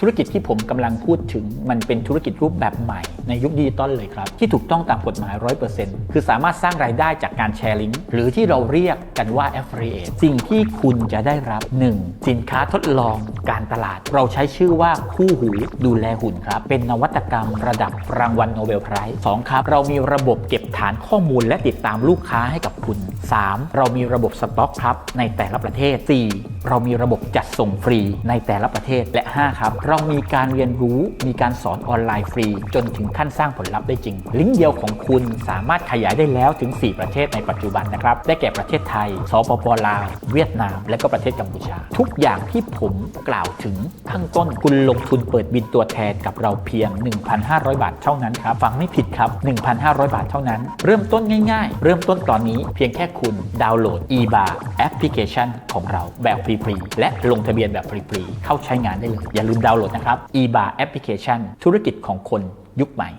ธุรกิจที่ผมกำลังพูดถึงมันเป็นธุรกิจรูปแบบใหม่ ในยุคดิจิตอลเลยครับ ที่ถูกต้องตามกฎหมาย 100%คือสามารถสร้างรายได้จากการแชร์ลิงก์หรือที่เราเรียกกันว่า Affiliate สิ่งที่คุณจะได้รับ 1. สินค้าทดลองการตลาด เราใช้ชื่อว่าคู่หูดูแลหุ่นครับ เป็นนวัตกรรมระดับรางวัลโนเบลไพรส์2ครับ เรามีระบบเก็บฐานข้อมูลและติดตามลูกค้าให้กับคุณ 3. เรามีระบบสต็อกครับ ในแต่ละประเทศ 4. เรามีระบบจัดส่งฟรีในแต่ละประเทศและ 5 ครับ เรามีการเรียนรู้มีการสอนออนไลน์ฟรี จนถึงขั้นสร้างผลลัพธ์ได้จริง ลิงก์เดียวของคุณสามารถขยายได้แล้วถึง 4 ประเทศในปัจจุบันนะครับ ได้แก่ประเทศไทย สปปลาว เวียดนาม และก็ประเทศกัมพูชา ทุกอย่างที่ผมกล่าวถึงข้างต้นคุณลงทุนเปิดบินตัวแทนกับเราเพียง 1,500 บาทเท่านั้นครับ ฟังไม่ผิดครับ 1,500 บาทเท่านั้น เริ่มต้นง่าย ๆ เริ่มต้นตอนนี้เพียงแค่คุณดาวน์โหลด eBar แอปพลิเคชันของเราแบบฟรีๆและลงทะเบียนแบบฟรีๆเข้าใช้งานได้เลย อย่าลืมดาวน์โหลดนะครับ eBar แอปพลิเคชันธุรกิจของคนยุคใหม่